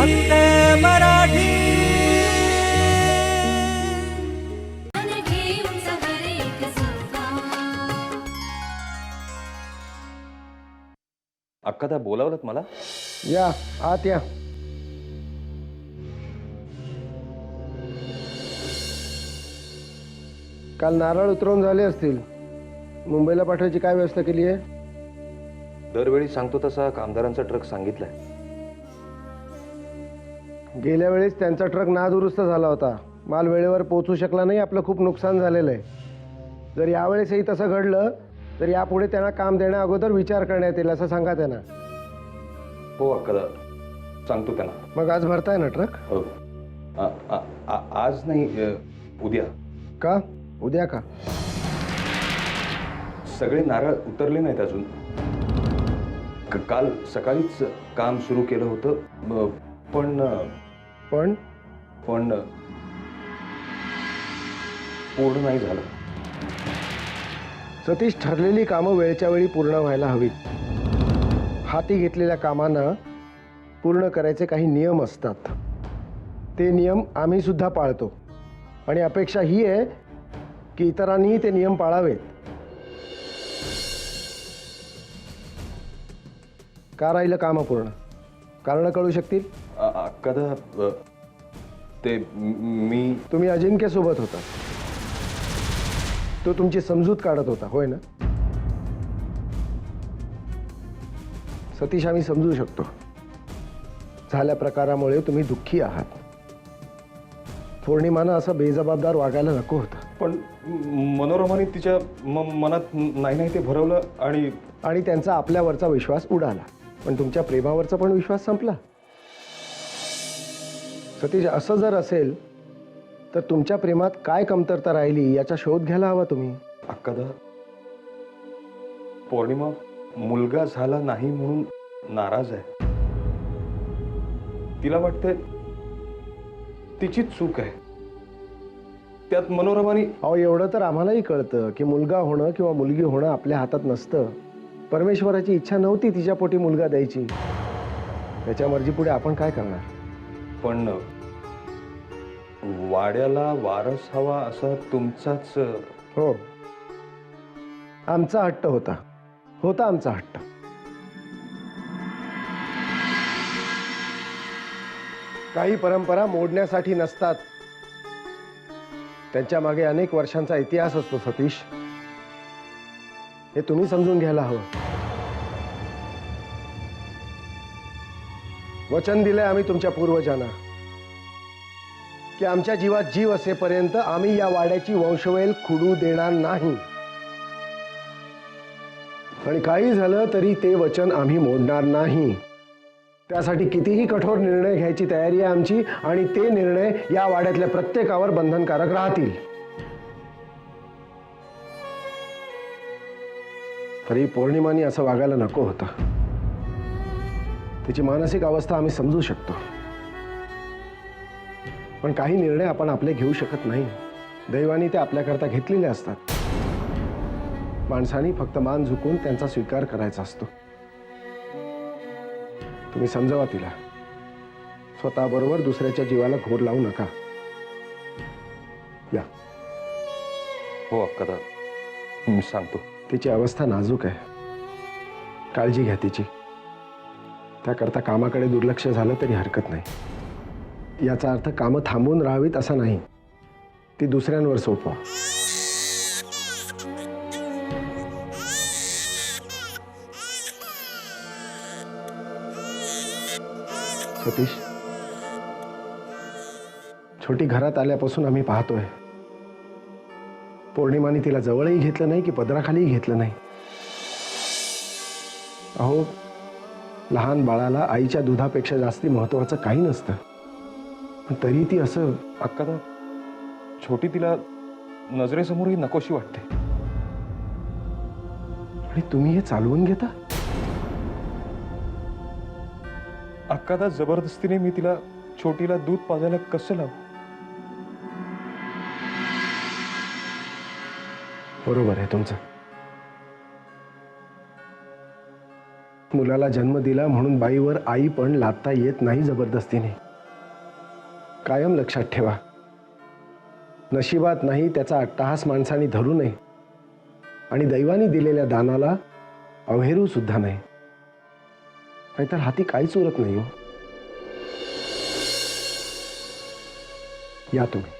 फक्त मराठी. अक्का त्या बोलावलं मला? या आत या. काल नारळ उतरवून झाले असतील. मुंबईला पाठवायची काय व्यवस्था केली आहे? दरवेळी सांगतो तसा कामगारांचा ट्रक सांगितलाय. गेल्या वेळेस त्यांचा ट्रक नादुरुस्त झाला होता. माल वेळेवर पोहोचू शकला नाही आपलं खूप नुकसान झालेलं आहे. जर यावेळेसही तसं घडलं तर यापुढे त्यांना काम देण्या अगोदर विचार करण्यात येईल असं सांगा त्यांना. हो अक्का सांगतो त्यांना. मग आज भरताय ना ट्रक? हो. आ- आ- आ- आज नाही अ, उद्या. का? उद्या का? सगळे नारळ उतरले नाहीत अजून. क- काल सकाळीच काम सुरू केलं होतं पण अ, पण पण पूर्ण नाही झालं. सतीश ठरलेली कामं वेळच्या वेळी पूर्ण व्हायला हवीत. हाती घेतलेल्या कामांना पूर्ण करायचे काही नियम असतात. ते नियम आम्ही सुद्धा पाळतो. आणि अपेक्षा ही आहे की इतरांनीही ते नियम पाळावेत. का राहिलं कामं पूर्ण? कारणं कळू शकतील? अ- अक्का दा, अ, ते म- तुम्ही अजिंक्य सोबत होता. तो तुमची समजूत काढत होता होय ना? सतीश आम्ही समजू शकतो. झाल्या प्रकारामुळे तुम्ही दुःखी आहात. पौर्णिमानं असं बेजबाबदार वागायला नको होतं. पण मनोरमाने तिच्या मनात नाही नाही ते भरवलं आणि आणि त्यांचा आपल्यावरचा विश्वास उडाला. पण तुमच्या प्रेमावरचा पण विश्वास संपला. सतीश असं जर असेल तर तुमच्या प्रेमात काय कमतरता राहिली याचा शोध घ्यायला हवा तुम्ही. अक्कादा पौर्णिमा मुलगा झाला नाही म्हणून नाराज आहे. तिला वाटतंय तिचीच चूक आहे. त्यात मनोरमाने अहो एवढं तर आम्हालाही कळतं की मुलगा होणं किंवा मुलगी होणं आपल्या हातात नसतं. परमेश्वराची इच्छा नव्हती तिच्या पोटी मुलगा द्यायची. त्याच्या मर्जीपुढे आपण काय करणार? पण वाड्याला वारस हवा असा तुमचाच हो. आमचा हट्ट होता. होता आमचा हट्ट. काही परंपरा मोडण्यासाठी नसतात. त्यांच्या मागे अनेक वर्षांचा इतिहास असतो सतीश. हे तुम्ही समजून घ्यायला हवं. वचन दिलंय आम्ही तुमच्या पूर्वजांना की आमच्या जीवात जीव असेपर्यंत आम्ही या वाड्याची वंशवेल खुडू देणार नाही. आणि काही झालं तरी ते वचन आम्ही मोडणार नाही. त्यासाठी कितीही कठोर निर्णय घ्यायची तयारी आहे आमची आणि ते निर्णय या वाड्यातल्या प्रत्येकावर बंधनकारक राहतील. तरी पौर्णिमानी असं वागायला नको होतं. तिची मानसिक अवस्था आम्ही समजू शकतो. पण काही निर्णय आपण आपले घेऊ शकत नाही. दैवाने ते आपल्याकरता घेतलेले असतात. माणसानी फक्त मान झुकून त्यांचा स्वीकार करायचा असतो. तुम्ही समजावा तिला. स्वतःबरोबर दुसऱ्याच्या जीवाला घोर लावू नका. या. हो अक्का मी सांगतो. तिची अवस्था नाजूक आहे. काळजी घ्या तिची. त्याकरता कामाकडे दुर्लक्ष झालं तरी हरकत नाही. याचा अर्थ कामं थांबून राहावीत असा नाही. ती दुसऱ्यांवर सोपवा. सतीश छोटी घरात आल्यापासून आम्ही पाहतोय. पौर्णिमाने तिला जवळही घेतलं नाही की पदराखालीही घेतलं नाही. अहो लहान बाळाला आईच्या दुधापेक्षा जास्ती महत्वाचं काही नसतं. पण तरी ती असं अक्कादा छोटी तिला नजरेसमोरही नकोशी वाटते. आणि तुम्ही हे चालवून घेता? अक्कादा जबरदस्तीने मी तिला छोटीला दूध पाजायला कसं लावू? बरोबर आहे तुमचं. मुलाला जन्म दिला म्हणून बाईवर आई पण लादता येत नाही जबरदस्तीने. कायम लक्षात ठेवा. नशिबात नाही त्याचा अट्टहास माणसाने धरू नये. आणि दैवाने दिलेल्या दानाला अवहेरू सुद्धा नाही नाहीतर हाती काहीच उरत नाही हो. या तुम्ही.